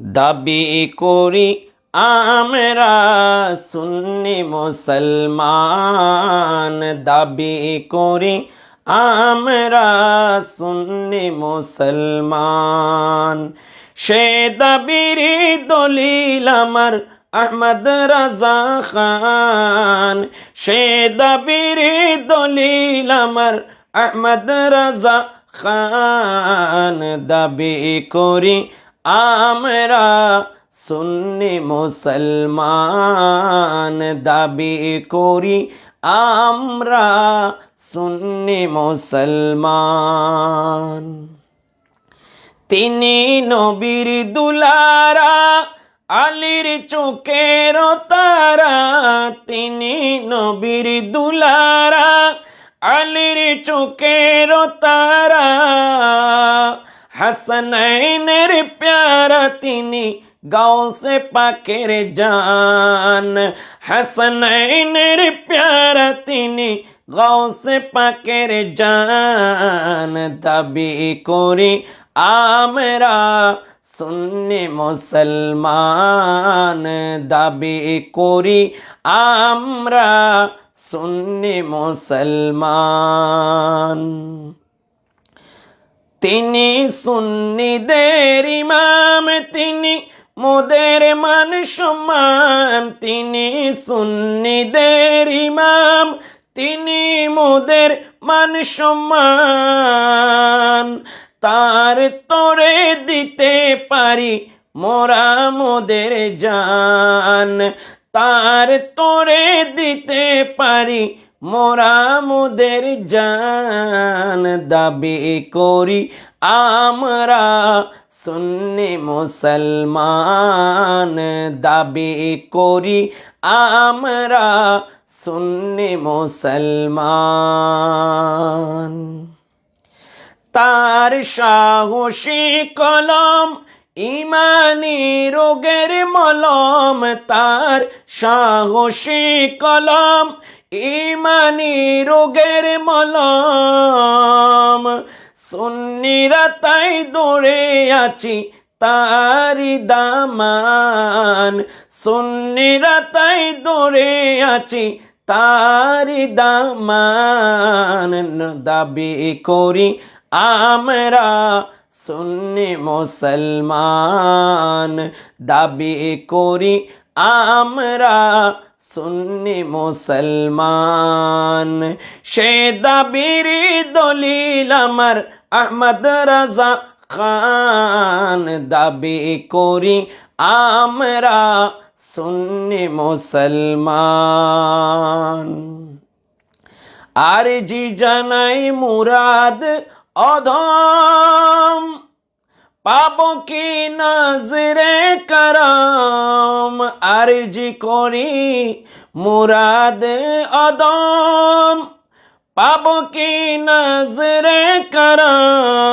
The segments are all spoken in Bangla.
দাবি করি আমরা সুন্নি মুসলমান। দাবি করি আমরা সুন্নি মুসলমান। সে দাবির দলিল আমার আহমদ রাজা খান। সে দাবির দলিল আমার আহমদ রাজা খান। দাবি করি আমরা সুন্নি মুসলমান দাবি করি, আমরা সুন্নি মুসলমান। তিনি নবীর দুলারা, আলির চোখের তারা। তিনি নবীর দুলারা, আলির চোখের তারা। হাসনাইনের প্যারা তিনি গাউসে পাকের জান। হাসনাইনের প্যারা তিনি গাউসে পাকের জান। দাবি করি আমরা সুন্নি মুসলমান। দাবি করি আমরা সুন্নি মুসলমান। তিনি সুন্নিদের ইমাম, তিনি মোদের মান সম্মান, তিনি সুন্নিদের ইমাম, তিনি মোদের মান সম্মান। তার তোরে দিতে পারি মোরা মোদের জান, তার তোরে দিতে পারি মোরা মোদের জান দাবি করি, আমরা সুন্নি মুসলমান দাবি করি, আমরা সুন্নি মুসলমান। তার সাহসী কলম, ইমানি রোগের মলম, তার সাহসী কলম ইমানি রোগের মলম। সুন্নিরা তাই দৌড়ে আছি তারি দামান। সুন্নিরা তাই দৌড়ে আছি তারি দামান। দাবি করি আমরা সুন্নি মুসলমান। দাবি করি আমরা সুন্নি মুসলমান। সে দাবির দলিল আমার আহমদ রাজা খান দাবি করি, আমরা সুন্নি মুসলমান। আর জি জানাই মুরাদ অধম। পাব কি নজরে করম? আরজি করি মুরাদ অদম পাব কি নজরে করম?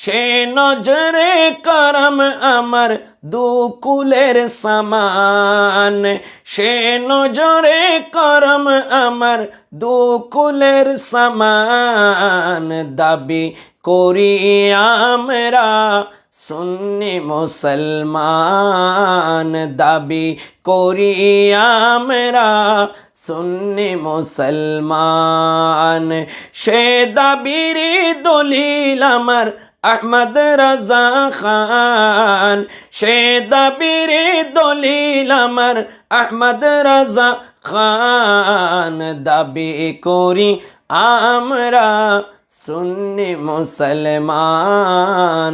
সে নজরে করম আমার দুকুলের সমান। সে নজরে করম আমার দুকুলের সমান। দাবি করি আমরা সুন্নি মুসলমান। দাবি করি আমরা সুন্নি মুসলমান। সে দাবির দলিল আমার আহমদ রাজা খান, সে দাবির দলিল আমার আহমদ রাজা খান। দাবি করি আমরা সুন্নি মুসলমান।